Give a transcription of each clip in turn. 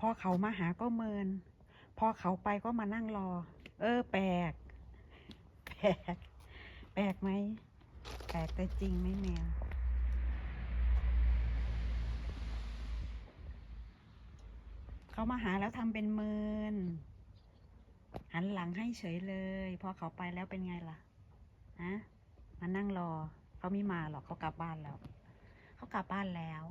พอเขามาหาก็เมิน พอเขาไปก็มานั่งรอ เออ แปลก แปลก แปลกไหม แปลกแต่จริงไหมแมว เขามาหาแล้วทำเป็นเมิน หันหลังให้เฉยเลย พอเขาไปแล้วเป็นไงล่ะ ฮะ มานั่งรอ เขาไม่มาหรอกเขากลับบ้านแล้ว เขากลับบ้านแล้ว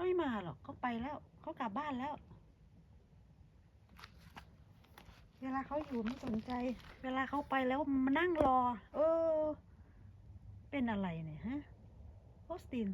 เขาไม่มาหรอกเขาไปแล้วเขากลับบ้านแล้ว เวลาเขาอยู่ไม่สนใจ เวลาเขาไปแล้วมานั่งรอ เออ เป็นอะไรเนี่ยฮะโอสติน